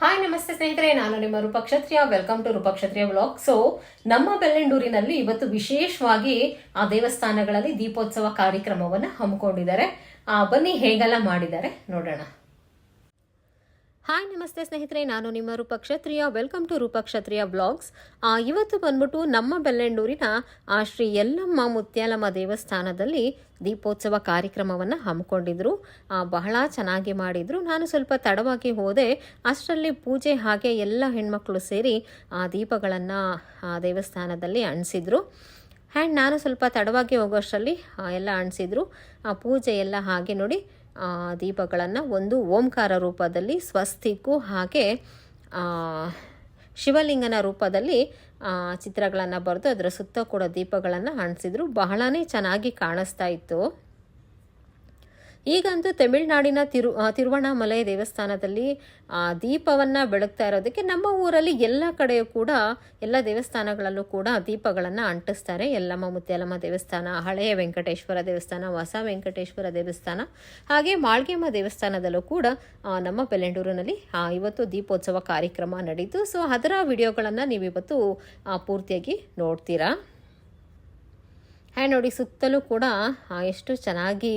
Hi ನಮಸ್ತೆ ಸ್ನೇಹಿತರೆ, ನಾನು ನಿಮ್ಮ Roopakshatriya. Welcome to Roopakshatriya blog so ನಮ್ಮ ಬೆಳ್ಳಂಡೂರಿನಲ್ಲಿ ಇವತ್ತು ವಿಶೇಷವಾಗಿ ಆ ದೇವಸ್ಥಾನಗಳಲ್ಲಿ ದೀಪೋತ್ಸವ ಕಾರ್ಯಕ್ರಮವನ್ನು ಹಮ್ಮಿಕೊಂಡಿದ್ದಾರೆ. ಬನ್ನಿ, ಹೇಗೆಲ್ಲ ಮಾಡಿದ್ದಾರೆ ನೋಡೋಣ. ಹಾಯ್, ನಮಸ್ತೆ ಸ್ನೇಹಿತರೆ. ನಾನು ನಿಮ್ಮ Roopakshatriya welcome to Roopakshatriya blogs ಇವತ್ತು ಬಂದ್ಬಿಟ್ಟು ನಮ್ಮ ಬೆಳ್ಳಂಡೂರಿನ ಶ್ರೀ ಯಲ್ಲಮ್ಮ ಮುತ್ಯಾಲಮ್ಮ ದೇವಸ್ಥಾನದಲ್ಲಿ ದೀಪೋತ್ಸವ ಕಾರ್ಯಕ್ರಮವನ್ನು ಹಮ್ಮಿಕೊಂಡಿದ್ರು. ಬಹಳ ಚೆನ್ನಾಗಿ ಮಾಡಿದ್ರು. ನಾನು ಸ್ವಲ್ಪ ತಡವಾಗಿ ಹೋದೆ. ಅಷ್ಟರಲ್ಲಿ ಪೂಜೆ ಹಾಗೆ ಎಲ್ಲ ಹೆಣ್ಮಕ್ಳು ಸೇರಿ ಆ ದೀಪಗಳನ್ನು ದೇವಸ್ಥಾನದಲ್ಲಿ ಅಣಿಸಿದ್ರು. ಆ್ಯಂಡ್ ನಾನು ಸ್ವಲ್ಪ ತಡವಾಗಿ ಹೋಗೋಷ್ಟರಲ್ಲಿ ಎಲ್ಲ ಅಣಿಸಿದ್ರು. ಆ, ಪೂಜೆ ಎಲ್ಲ ಹಾಗೆ ನೋಡಿ ದೀಪಗಳನ್ನು ಒಂದು ಓಂಕಾರ ರೂಪದಲ್ಲಿ ಸ್ವಸ್ತಿಕ್ಕೂ ಹಾಗೆ ಶಿವಲಿಂಗನ ರೂಪದಲ್ಲಿ ಚಿತ್ರಗಳನ್ನು ಬರೆದು ಅದರ ಸುತ್ತ ಕೂಡ ದೀಪಗಳನ್ನು ಅಂಟಿಸಿದ್ರು. ಬಹಳನೇ ಚೆನ್ನಾಗಿ ಕಾಣಿಸ್ತಾ ಇತ್ತು. ಈಗಂತೂ ತಮಿಳುನಾಡಿನ ತಿರು ತಿರುವಣ್ಣಾಮಲೈ ದೇವಸ್ಥಾನದಲ್ಲಿ ಆ, ದೀಪವನ್ನು ಬೆಳಗ್ತಾ ಇರೋದಕ್ಕೆ ನಮ್ಮ ಊರಲ್ಲಿ ಎಲ್ಲ ಕಡೆಯೂ ಕೂಡ ಎಲ್ಲ ದೇವಸ್ಥಾನಗಳಲ್ಲೂ ಕೂಡ ದೀಪಗಳನ್ನು ಅಂಟಿಸ್ತಾರೆ. ಯಲ್ಲಮ್ಮ ದೇವಸ್ಥಾನ ಹಳೆಯ ವೆಂಕಟೇಶ್ವರ ದೇವಸ್ಥಾನ ಹೊಸ ವೆಂಕಟೇಶ್ವರ ದೇವಸ್ಥಾನ ಹಾಗೆ ಮಾಳ್ಗೆಮ್ಮ ದೇವಸ್ಥಾನದಲ್ಲೂ ಕೂಡ ನಮ್ಮ ಬೆಲೆಂಡೂರಿನಲ್ಲಿ ಇವತ್ತು ದೀಪೋತ್ಸವ ಕಾರ್ಯಕ್ರಮ ನಡೀತು. ಸೊ ಅದರ ವಿಡಿಯೋಗಳನ್ನು ನೀವಿವತ್ತು ಪೂರ್ತಿಯಾಗಿ ನೋಡ್ತೀರಾ? ಹ್ಯಾಂಡ್ ನೋಡಿ ಸುತ್ತಲೂ ಕೂಡ ಎಷ್ಟು ಚೆನ್ನಾಗಿ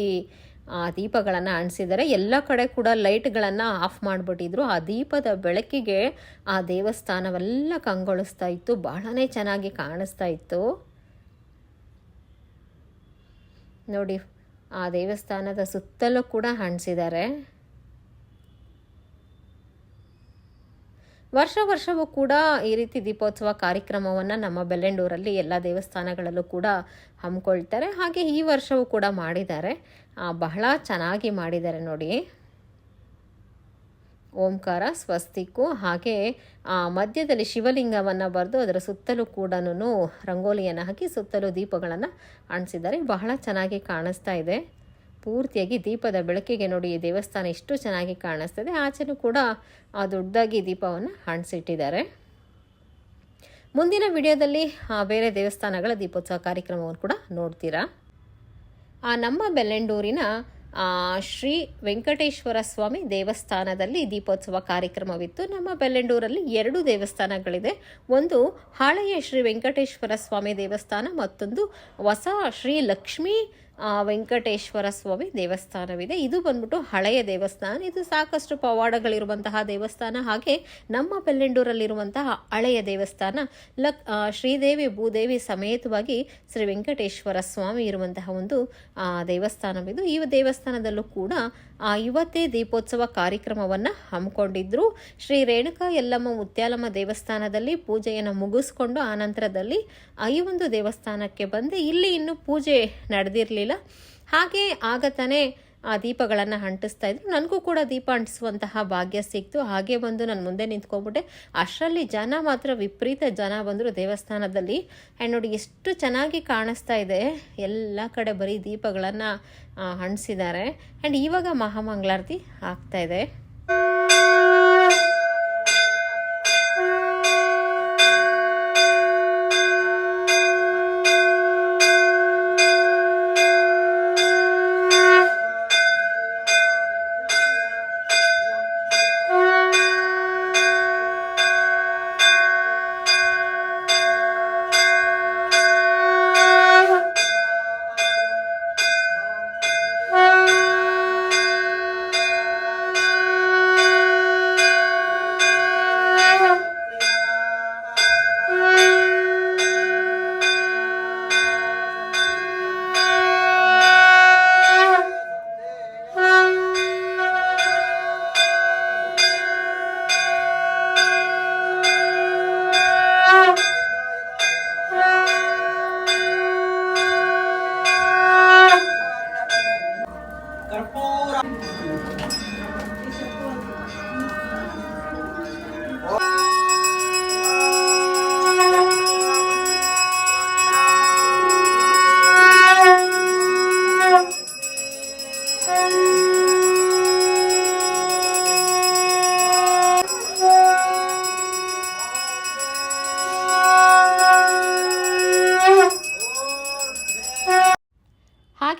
ದೀಪಗಳನ್ನು ಅಂಟಿಸಿದ್ದಾರೆ ಎಲ್ಲ ಕಡೆ ಕೂಡ ಲೈಟ್ಗಳನ್ನು ಆಫ್ ಮಾಡಿಬಿಟ್ಟಿದ್ರು. ಆ ದೀಪದ ಬೆಳಕಿಗೆ ಆ ದೇವಸ್ಥಾನವೆಲ್ಲ ಕಂಗೊಳಿಸ್ತಾ ಇತ್ತು. ಬಹಳನೇ ಚೆನ್ನಾಗಿ ಕಾಣಿಸ್ತಾ ಇತ್ತು. ನೋಡಿ ಆ ದೇವಸ್ಥಾನದ ಸುತ್ತಲೂ ಕೂಡ ಅಂಟಿಸಿದ್ದಾರೆ ವರ್ಷ ವರ್ಷವೂ ಕೂಡ ಈ ರೀತಿ ದೀಪೋತ್ಸವ ಕಾರ್ಯಕ್ರಮವನ್ನು ನಮ್ಮ ಬೆಳ್ಳಂಡೂರಲ್ಲಿ ಎಲ್ಲ ದೇವಸ್ಥಾನಗಳಲ್ಲೂ ಕೂಡ ಹಮ್ಮಿಕೊಳ್ತಾರೆ. ಹಾಗೆ ಈ ವರ್ಷವೂ ಕೂಡ ಮಾಡಿದ್ದಾರೆ. ಆ, ಬಹಳ ಚೆನ್ನಾಗಿ ಮಾಡಿದ್ದಾರೆ ನೋಡಿ. ಓಂಕಾರ ಸ್ವಸ್ತಿಕ್ಕು ಹಾಗೆ ಆ, ಮಧ್ಯದಲ್ಲಿ ಶಿವಲಿಂಗವನ್ನು ಬರೆದು ಅದರ ಸುತ್ತಲೂ ಕೂಡ ರಂಗೋಲಿಯನ್ನು ಹಾಕಿ ಸುತ್ತಲೂ ದೀಪಗಳನ್ನು ಅಂಟಿಸಿದ್ದಾರೆ ಬಹಳ ಚೆನ್ನಾಗಿ ಕಾಣಿಸ್ತಾ ಇದೆ. ಪೂರ್ತಿಯಾಗಿ ದೀಪದ ಬೆಳಕಿಗೆ ನೋಡಿ ಈ ದೇವಸ್ಥಾನ ಎಷ್ಟು ಚೆನ್ನಾಗಿ ಕಾಣಿಸ್ತದೆ. ಆಚೆನೂ ಕೂಡ ಆ ದೊಡ್ಡದಾಗಿ ದೀಪವನ್ನು ಅಂಟಿಸಿಟ್ಟಿದ್ದಾರೆ ಮುಂದಿನ ವಿಡಿಯೋದಲ್ಲಿ ಬೇರೆ ದೇವಸ್ಥಾನಗಳ ದೀಪೋತ್ಸವ ಕಾರ್ಯಕ್ರಮವನ್ನು ಕೂಡ ನೋಡ್ತೀರಾ? ಆ, ನಮ್ಮ ಬೆಳ್ಳಂಡೂರಿನ ಆ, ಶ್ರೀ ವೆಂಕಟೇಶ್ವರ ಸ್ವಾಮಿ ದೇವಸ್ಥಾನದಲ್ಲಿ ದೀಪೋತ್ಸವ ಕಾರ್ಯಕ್ರಮವಿತ್ತು. ನಮ್ಮ ಬೆಳ್ಳಂಡೂರಲ್ಲಿ ಎರಡು ದೇವಸ್ಥಾನಗಳಿದೆ. ಒಂದು ಹಳೆಯ ಶ್ರೀ ವೆಂಕಟೇಶ್ವರ ಸ್ವಾಮಿ ದೇವಸ್ಥಾನ ಮತ್ತೊಂದು ಹೊಸ ಶ್ರೀ ಲಕ್ಷ್ಮೀ ವೆಂಕಟೇಶ್ವರ ಸ್ವಾಮಿ ದೇವಸ್ಥಾನವಿದೆ. ಇದು ಬಂದ್ಬಿಟ್ಟು ಹಳೆಯ ದೇವಸ್ಥಾನ. ಇದು ಸಾಕಷ್ಟು ಪವಾಡಗಳಿರುವಂತಹ ದೇವಸ್ಥಾನ. ಹಾಗೆ ನಮ್ಮ ಬೆಲ್ಲೆಂಡೂರಲ್ಲಿರುವಂತಹ ಹಳೆಯ ದೇವಸ್ಥಾನ. ಲಕ್ ಶ್ರೀದೇವಿ ಭೂದೇವಿ ಸಮೇತವಾಗಿ ಶ್ರೀ ವೆಂಕಟೇಶ್ವರ ಸ್ವಾಮಿ ಇರುವಂತಹ ಒಂದು ದೇವಸ್ಥಾನವಿದು. ಈ ದೇವಸ್ಥಾನದಲ್ಲೂ ಕೂಡ ಇವತ್ತೇ ದೀಪೋತ್ಸವ ಕಾರ್ಯಕ್ರಮವನ್ನು ಹಮ್ಮಿಕೊಂಡಿದ್ರು. ಶ್ರೀ ರೇಣುಕಾ ಯಲ್ಲಮ್ಮ ಮುತ್ಯಾಲಮ್ಮ ದೇವಸ್ಥಾನದಲ್ಲಿ ಪೂಜೆಯನ್ನು ಮುಗಿಸ್ಕೊಂಡು ಆನಂತರದಲ್ಲಿ ಆ, ಈ ಒಂದು ದೇವಸ್ಥಾನಕ್ಕೆ ಬಂದೆ ಇಲ್ಲಿ ಇನ್ನೂ ಪೂಜೆ ನಡೆದಿರಲಿಲ್ಲ. ಹಾಗೆ ಆಗ ತಾನೇ ಆ ದೀಪಗಳನ್ನು ಅಂಟಿಸ್ತಾ ಇದ್ರು. ನನಗೂ ಕೂಡ ದೀಪ ಅಂಟಿಸುವಂತಹ ಭಾಗ್ಯ ಸಿಕ್ತು. ಹಾಗೆ ಬಂದು ನಾನು ಮುಂದೆ ನಿಂತ್ಕೊಂಡ್ಬಿಟ್ಟೆ. ಅಷ್ಟರಲ್ಲಿ ಜನ ಮಾತ್ರ, ವಿಪರೀತ ಜನ ಬಂದರು ದೇವಸ್ಥಾನದಲ್ಲಿ. ಆ್ಯಂಡ್ ನೋಡಿ, ಎಷ್ಟು ಚೆನ್ನಾಗಿ ಕಾಣಿಸ್ತಾ ಇದೆ. ಎಲ್ಲ ಕಡೆ ಬರೀ ದೀಪಗಳನ್ನು ಅಂಟಿಸಿದ್ದಾರೆ. ಆ್ಯಂಡ್ ಇವಾಗ ಮಹಾಮಂಗಳಾರತಿ ಆಗ್ತಾ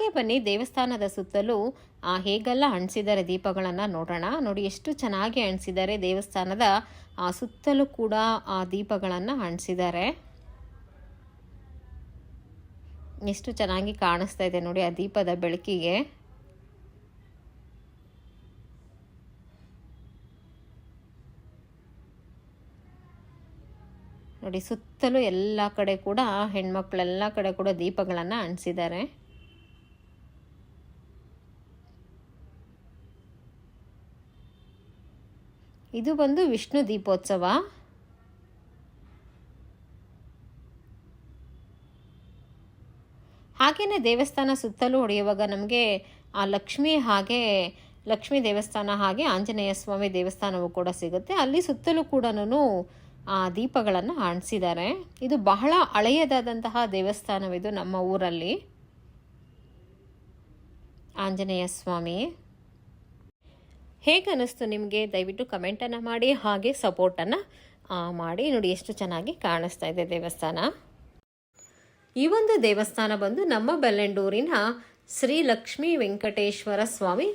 ಇದೆ ಬನ್ನಿ ದೇವಸ್ಥಾನದ ಸುತ್ತಲೂ ಆ, ಹೇಗೆಲ್ಲ ಅಣಿಸಿದ್ದಾರೆ ದೀಪಗಳನ್ನು ನೋಡೋಣ. ನೋಡಿ ಎಷ್ಟು ಚೆನ್ನಾಗಿ ಅಣಿಸಿದ್ದಾರೆ ದೇವಸ್ಥಾನದ ಆ, ಸುತ್ತಲೂ ಕೂಡ ಆ ದೀಪಗಳನ್ನು ಅಣಿಸಿದ್ದಾರೆ. ಎಷ್ಟು ಚೆನ್ನಾಗಿ ಕಾಣಿಸ್ತಾ ಇದೆ ನೋಡಿ ಆ ದೀಪದ ಬೆಳಕಿಗೆ. ನೋಡಿ ಸುತ್ತಲೂ ಎಲ್ಲ ಕಡೆ ಕೂಡ ಹೆಣ್ಮಕ್ಳೆಲ್ಲ ಕಡೆ ಕೂಡ ದೀಪಗಳನ್ನು ಅಂಟಿಸಿದ್ದಾರೆ ಇದು ಬಂದು ವಿಷ್ಣು ದೀಪೋತ್ಸವ. ಹಾಗೆಯೇ ದೇವಸ್ಥಾನ ಸುತ್ತಲೂ ಹೊಡೆಯುವಾಗ ನಮಗೆ ಆ ಲಕ್ಷ್ಮಿ ಹಾಗೆ, ಲಕ್ಷ್ಮೀ ದೇವಸ್ಥಾನ ಹಾಗೆ ಆಂಜನೇಯ ಸ್ವಾಮಿ ದೇವಸ್ಥಾನವೂ ಕೂಡ ಸಿಗುತ್ತೆ. ಅಲ್ಲಿ ಸುತ್ತಲೂ ಕೂಡ ಆ ದೀಪಗಳನ್ನು ಆಣಿಸಿದ್ದಾರೆ ಇದು ಬಹಳ ಹಳೆಯದಾದಂತಹ ದೇವಸ್ಥಾನವಿದು ನಮ್ಮ ಊರಲ್ಲಿ. ಆಂಜನೇಯ ಸ್ವಾಮಿ. ಹೇಗೆ ಅನ್ನಿಸ್ತು ನಿಮಗೆ? ದಯವಿಟ್ಟು ಕಮೆಂಟನ್ನು ಮಾಡಿ, ಹಾಗೆ ಸಪೋರ್ಟನ್ನು ಮಾಡಿ. ನೋಡಿ, ಎಷ್ಟು ಚೆನ್ನಾಗಿ ಕಾಣಿಸ್ತಾ ಇದೆ ದೇವಸ್ಥಾನ. ಈ ಒಂದು ದೇವಸ್ಥಾನ ಬಂದು ನಮ್ಮ ಬೆಲ್ಲಂಡೂರಿನ ಶ್ರೀ ಲಕ್ಷ್ಮೀ ವೆಂಕಟೇಶ್ವರ ಸ್ವಾಮಿ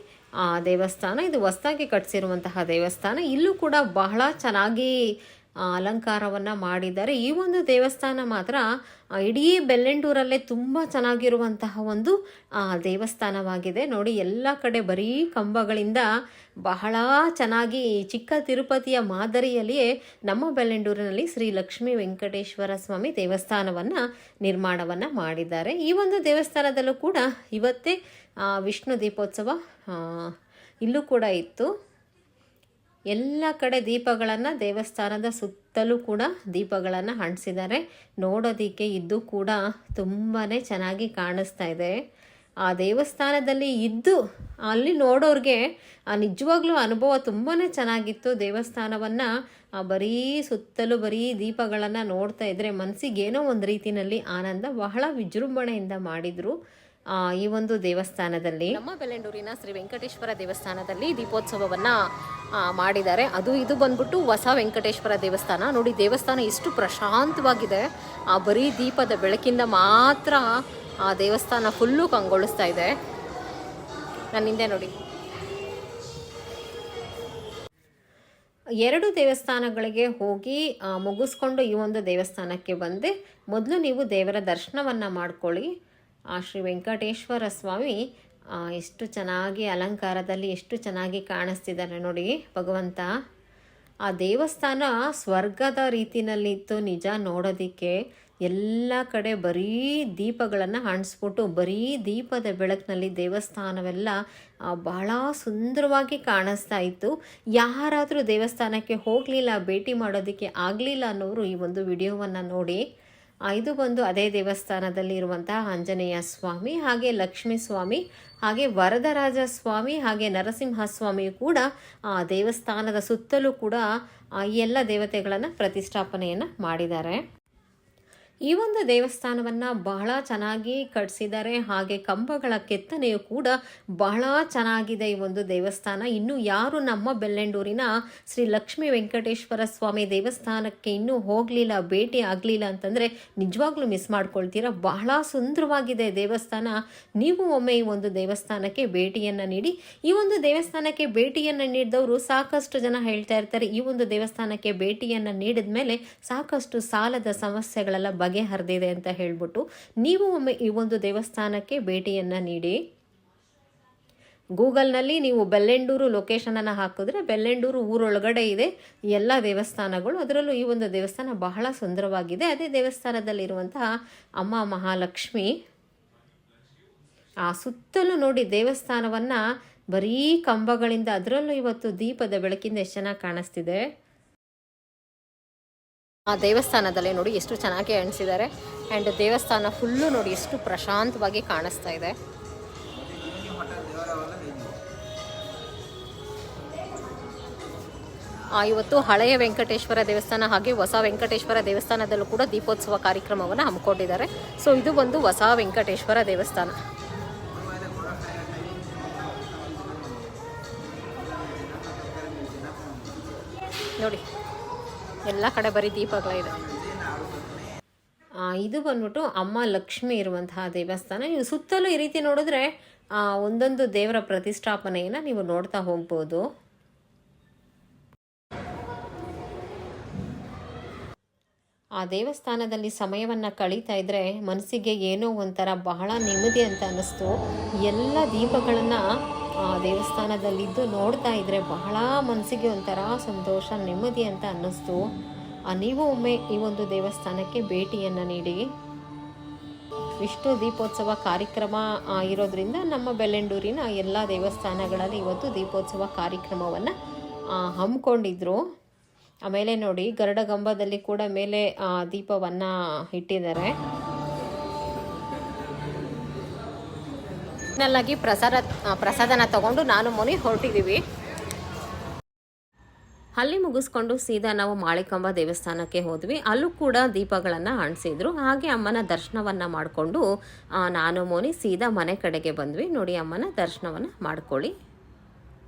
ದೇವಸ್ಥಾನ. ಇದು ಹೊಸದಾಗಿ ಕಟ್ಟಿಸಿರುವಂತಹ ದೇವಸ್ಥಾನ. ಇಲ್ಲೂ ಕೂಡ ಬಹಳ ಚೆನ್ನಾಗಿ ಅಲಂಕಾರವನ್ನು ಮಾಡಿದ್ದಾರೆ. ಈ ಒಂದು ದೇವಸ್ಥಾನ ಮಾತ್ರ ಇಡೀ ಬೆಲ್ಲೆಂಡೂರಲ್ಲೇ ತುಂಬ ಚೆನ್ನಾಗಿರುವಂತಹ ಒಂದು ದೇವಸ್ಥಾನವಾಗಿದೆ. ನೋಡಿ, ಎಲ್ಲ ಕಡೆ ಬರೀ ಕಂಬಗಳಿಂದ ಬಹಳ ಚೆನ್ನಾಗಿ ಚಿಕ್ಕ ತಿರುಪತಿಯ ಮಾದರಿಯಲ್ಲಿಯೇ ನಮ್ಮ ಬೆಲ್ಲೆಂಡೂರಿನಲ್ಲಿ ಶ್ರೀ ಲಕ್ಷ್ಮೀ ವೆಂಕಟೇಶ್ವರ ಸ್ವಾಮಿ ದೇವಸ್ಥಾನವನ್ನು ನಿರ್ಮಾಣವನ್ನು ಮಾಡಿದ್ದಾರೆ. ಈ ಒಂದು ದೇವಸ್ಥಾನದಲ್ಲೂ ಕೂಡ ಇವತ್ತೇ ವಿಷ್ಣು ದೀಪೋತ್ಸವ ಇಲ್ಲೂ ಕೂಡ ಇತ್ತು. ಎಲ್ಲ ಕಡೆ ದೀಪಗಳನ್ನು ದೇವಸ್ಥಾನದ ಸುತ್ತಲೂ ಕೂಡ ದೀಪಗಳನ್ನು ಅಂಟಿಸಿದ್ದಾರೆ. ನೋಡೋದಕ್ಕೆ ಇದು ಕೂಡ ತುಂಬಾ ಚೆನ್ನಾಗಿ ಕಾಣಿಸ್ತಾ ಇದೆ. ಆ ದೇವಸ್ಥಾನದಲ್ಲಿ ಇದ್ದು ಅಲ್ಲಿ ನೋಡೋರಿಗೆ ಆ ನಿಜವಾಗ್ಲೂ ಅನುಭವ ತುಂಬಾ ಚೆನ್ನಾಗಿತ್ತು. ದೇವಸ್ಥಾನವನ್ನು ಬರೀ ಸುತ್ತಲೂ ಬರೀ ದೀಪಗಳನ್ನು ನೋಡ್ತಾ ಇದ್ದರೆ ಮನಸ್ಸಿಗೆ ಏನೋ ಒಂದು ರೀತಿಯಲ್ಲಿ ಆನಂದ, ಬಹಳ ವಿಜೃಂಭಣೆಯಿಂದ ಮಾಡಿದರು. ಈ ಒಂದು ದೇವಸ್ಥಾನದಲ್ಲಿ ನಮ್ಮ ಬೆಲೆಂಡೂರಿನ ಶ್ರೀ ವೆಂಕಟೇಶ್ವರ ದೇವಸ್ಥಾನದಲ್ಲಿ ದೀಪೋತ್ಸವವನ್ನು ಮಾಡಿದ್ದಾರೆ. ಅದು ಇದು ಬಂದ್ಬಿಟ್ಟು ಹೊಸ ವೆಂಕಟೇಶ್ವರ ದೇವಸ್ಥಾನ. ನೋಡಿ, ದೇವಸ್ಥಾನ ಎಷ್ಟು ಪ್ರಶಾಂತವಾಗಿದೆ. ಆ, ಬರೀ ದೀಪದ ಬೆಳಕಿಂದ ಮಾತ್ರ ಆ ದೇವಸ್ಥಾನ ಫುಲ್ಲು ಕಂಗೊಳಿಸ್ತಾ ಇದೆ. ನನ್ನ ಹಿಂದೆ ನೋಡಿ. ಎರಡು ದೇವಸ್ಥಾನಗಳಿಗೆ ಹೋಗಿ ಮುಗಿಸ್ಕೊಂಡು ಈ ಒಂದು ದೇವಸ್ಥಾನಕ್ಕೆ ಬಂದೆ ಮೊದಲು ನೀವು ದೇವರ ದರ್ಶನವನ್ನು ಮಾಡ್ಕೊಳ್ಳಿ. ಆ ಶ್ರೀ ವೆಂಕಟೇಶ್ವರ ಸ್ವಾಮಿ ಎಷ್ಟು ಚೆನ್ನಾಗಿ ಅಲಂಕಾರದಲ್ಲಿ ಎಷ್ಟು ಚೆನ್ನಾಗಿ ಕಾಣಿಸ್ತಿದ್ದಾರೆ ನೋಡಿ, ಭಗವಂತ. ಆ ದೇವಸ್ಥಾನ ಸ್ವರ್ಗದ ರೀತಿಯಲ್ಲಿತ್ತು ನಿಜ ನೋಡೋದಕ್ಕೆ. ಎಲ್ಲ ಕಡೆ ಬರೀ ದೀಪಗಳನ್ನು ಹಾಣಿಸ್ಬಿಟ್ಟು, ಬರೀ ದೀಪದ ಬೆಳಕಿನಲ್ಲಿ ದೇವಸ್ಥಾನವೆಲ್ಲ ಬಹಳ ಸುಂದರವಾಗಿ ಕಾಣಿಸ್ತಾ ಇತ್ತು. ಯಾರಾದರೂ ದೇವಸ್ಥಾನಕ್ಕೆ ಹೋಗಲಿಲ್ಲ, ಭೇಟಿ ಮಾಡೋದಕ್ಕೆ ಆಗಲಿಲ್ಲ ಅನ್ನೋರು ಈ ಒಂದು ವಿಡಿಯೋವನ್ನು ನೋಡಿ. ಇದು ಬಂದು ಅದೇ ದೇವಸ್ಥಾನದಲ್ಲಿ ಇರುವಂತಹ ಆಂಜನೇಯ ಸ್ವಾಮಿ ಹಾಗೆ ಲಕ್ಷ್ಮೀ ಸ್ವಾಮಿ ಹಾಗೆ ವರದರಾಜ ಸ್ವಾಮಿ ಹಾಗೆ ನರಸಿಂಹ ಸ್ವಾಮಿಯು ಕೂಡ ಆ ದೇವಸ್ಥಾನದ ಸುತ್ತಲೂ ಕೂಡ ಆ, ಎಲ್ಲ ದೇವತೆಗಳನ್ನು ಪ್ರತಿಷ್ಠಾಪನೆಯನ್ನು ಮಾಡಿದ್ದಾರೆ. ಈ ಒಂದು ದೇವಸ್ಥಾನವನ್ನು ಬಹಳ ಚೆನ್ನಾಗಿ ಕಟ್ಟಿಸಿದ್ದಾರೆ ಹಾಗೆ ಕಂಬಗಳ ಕೆತ್ತನೆಯು ಕೂಡ ಬಹಳ ಚೆನ್ನಾಗಿದೆ ಈ ಒಂದು ದೇವಸ್ಥಾನ. ಇನ್ನು ಯಾರು ನಮ್ಮ ಬೆಲ್ಲೆಂಡೂರಿನ ಶ್ರೀ ಲಕ್ಷ್ಮೀ ವೆಂಕಟೇಶ್ವರ ಸ್ವಾಮಿ ದೇವಸ್ಥಾನಕ್ಕೆ ಇನ್ನೂ ಹೋಗಲಿಲ್ಲ, ಭೇಟಿ ಆಗಲಿಲ್ಲ ಅಂತಂದರೆ ನಿಜವಾಗ್ಲೂ ಮಿಸ್ ಮಾಡ್ಕೊಳ್ತೀರಾ? ಬಹಳ ಸುಂದರವಾಗಿದೆ ದೇವಸ್ಥಾನ. ನೀವು ಒಮ್ಮೆ ಈ ಒಂದು ದೇವಸ್ಥಾನಕ್ಕೆ ಭೇಟಿಯನ್ನು ನೀಡಿ. ಈ ಒಂದು ದೇವಸ್ಥಾನಕ್ಕೆ ಭೇಟಿಯನ್ನು ನೀಡಿದವರು ಸಾಕಷ್ಟು ಜನ ಹೇಳ್ತಾ ಇರ್ತಾರೆ, ಈ ಒಂದು ದೇವಸ್ಥಾನಕ್ಕೆ ಭೇಟಿಯನ್ನು ನೀಡಿದ ಮೇಲೆ ಸಾಕಷ್ಟು ಸಾಲದ ಸಮಸ್ಯೆಗಳೆಲ್ಲ ಬಗೆಹರಿದಿದೆ ಅಂತ ಹೇಳ್ಬಿಟ್ಟು ನೀವು ಒಮ್ಮೆ ಈ ಒಂದು ದೇವಸ್ಥಾನಕ್ಕೆ ಭೇಟಿಯನ್ನು ನೀಡಿ. ಗೂಗಲ್ನಲ್ಲಿ ನೀವು ಬೆಲ್ಲೆಂಡೂರು ಲೊಕೇಶನನ್ನು ಹಾಕಿದ್ರೆ ಬೆಲ್ಲೆಂಡೂರು ಊರೊಳಗಡೆ ಇದೆ. ಎಲ್ಲ ದೇವಸ್ಥಾನಗಳು ಅದರಲ್ಲೂ ಈ ಒಂದು ದೇವಸ್ಥಾನ ಬಹಳ ಸುಂದರವಾಗಿದೆ. ಅದೇ ದೇವಸ್ಥಾನದಲ್ಲಿರುವಂತಹ ಅಮ್ಮ ಮಹಾಲಕ್ಷ್ಮಿ ಆ ಸುತ್ತಲೂ ನೋಡಿ ದೇವಸ್ಥಾನವನ್ನು ಬರೀ ಕಂಬಗಳಿಂದ ಅದರಲ್ಲೂ ಇವತ್ತು ದೀಪದ ಬೆಳಕಿಂದ ಎಷ್ಟು ಚೆನ್ನಾಗಿ ಕಾಣಿಸ್ತಿದೆ. ಆ ದೇವಸ್ಥಾನದಲ್ಲಿ ನೋಡಿ ಎಷ್ಟು ಚೆನ್ನಾಗಿ ಅಣಿಸಿದ್ದಾರೆ ಆ್ಯಂಡ್ ದೇವಸ್ಥಾನ ಫುಲ್ಲು ನೋಡಿ ಎಷ್ಟು ಪ್ರಶಾಂತವಾಗಿ ಕಾಣಿಸ್ತಾ ಇದೆ. ಇವತ್ತು ಹಳೆಯ ವೆಂಕಟೇಶ್ವರ ದೇವಸ್ಥಾನ ಹಾಗೆ ಹೊಸ ವೆಂಕಟೇಶ್ವರ ದೇವಸ್ಥಾನದಲ್ಲೂ ಕೂಡ ದೀಪೋತ್ಸವ ಕಾರ್ಯಕ್ರಮವನ್ನು ಹಮ್ಮಿಕೊಂಡಿದ್ದಾರೆ. ಸೊ ಇದು ಒಂದು ಹೊಸ ವೆಂಕಟೇಶ್ವರ ದೇವಸ್ಥಾನ. ನೋಡಿ. ಎಲ್ಲ ಕಡೆ ಬರೀ ದೀಪಗಳಿದೆ ಇದು. ಬಂದ್ಬಿಟ್ಟು ಅಮ್ಮ ಲಕ್ಷ್ಮಿ ಇರುವಂತಹ ದೇವಸ್ಥಾನ. ನೀವು ಸುತ್ತಲೂ ಈ ರೀತಿ ನೋಡಿದ್ರೆ ಒಂದೊಂದು ದೇವರ ಪ್ರತಿಷ್ಠಾಪನೆಯನ್ನು ನೀವು ನೋಡ್ತಾ ಹೋಗ್ಬೋದು. ಆ ದೇವಸ್ಥಾನದಲ್ಲಿ ಸಮಯವನ್ನು ಕಳೀತಾ ಇದ್ದರೆ ಮನಸ್ಸಿಗೆ ಏನೋ ಒಂಥರ ಬಹಳ ನೆಮ್ಮದಿ ಅಂತ ಅನ್ನಿಸ್ತು. ಎಲ್ಲ ದೀಪಗಳನ್ನು ದೇವಸ್ಥಾನದಲ್ಲಿದ್ದು ನೋಡ್ತಾ ಇದ್ದರೆ ಬಹಳ ಮನಸ್ಸಿಗೆ ಒಂಥರ ಸಂತೋಷ ನೆಮ್ಮದಿ ಅಂತ ಅನ್ನಿಸ್ತು. ಆ, ನೀವು ಒಮ್ಮೆ ಈ ಒಂದು ದೇವಸ್ಥಾನಕ್ಕೆ ಭೇಟಿಯನ್ನು ನೀಡಿ. ವಿಷ್ಣು ದೀಪೋತ್ಸವ ಕಾರ್ಯಕ್ರಮ ಆ, ಇರೋದ್ರಿಂದ ನಮ್ಮ ಬೆಳ್ಳೆಂಡೂರಿನ ಎಲ್ಲ ದೇವಸ್ಥಾನಗಳಲ್ಲಿ ಇವತ್ತು ದೀಪೋತ್ಸವ ಕಾರ್ಯಕ್ರಮವನ್ನು ಹಮ್ಮಿಕೊಂಡಿದ್ರು. ಆಮೇಲೆ ನೋಡಿ ಗರಡಗಂಬದಲ್ಲಿ ಕೂಡ ಮೇಲೆ ಆ, ದೀಪವನ್ನು ಇಟ್ಟಿದ್ದಾರೆ. ಫೈನಲ್ಲಾಗಿ ಪ್ರಸಾದ ಪ್ರಸಾದನ ತಗೊಂಡು ನಾನು ಮುನಿ ಹೊರಟಿದ್ದೀವಿ. ಅಲ್ಲಿ ಮುಗಿಸ್ಕೊಂಡು ಸೀದಾ ನಾವು ಮಾಳಿಕಂಬ ದೇವಸ್ಥಾನಕ್ಕೆ ಹೋದ್ವಿ. ಅಲ್ಲೂ ಕೂಡ ದೀಪಗಳನ್ನು ಅಣಿಸಿದ್ರು ಹಾಗೆ ಅಮ್ಮನ ದರ್ಶನವನ್ನು ಮಾಡಿಕೊಂಡು ನಾನು, ಮೋನಿ ಸೀದಾ ಮನೆ ಕಡೆಗೆ ಬಂದ್ವಿ. ನೋಡಿ, ಅಮ್ಮನ ದರ್ಶನವನ್ನು ಮಾಡ್ಕೊಳ್ಳಿ.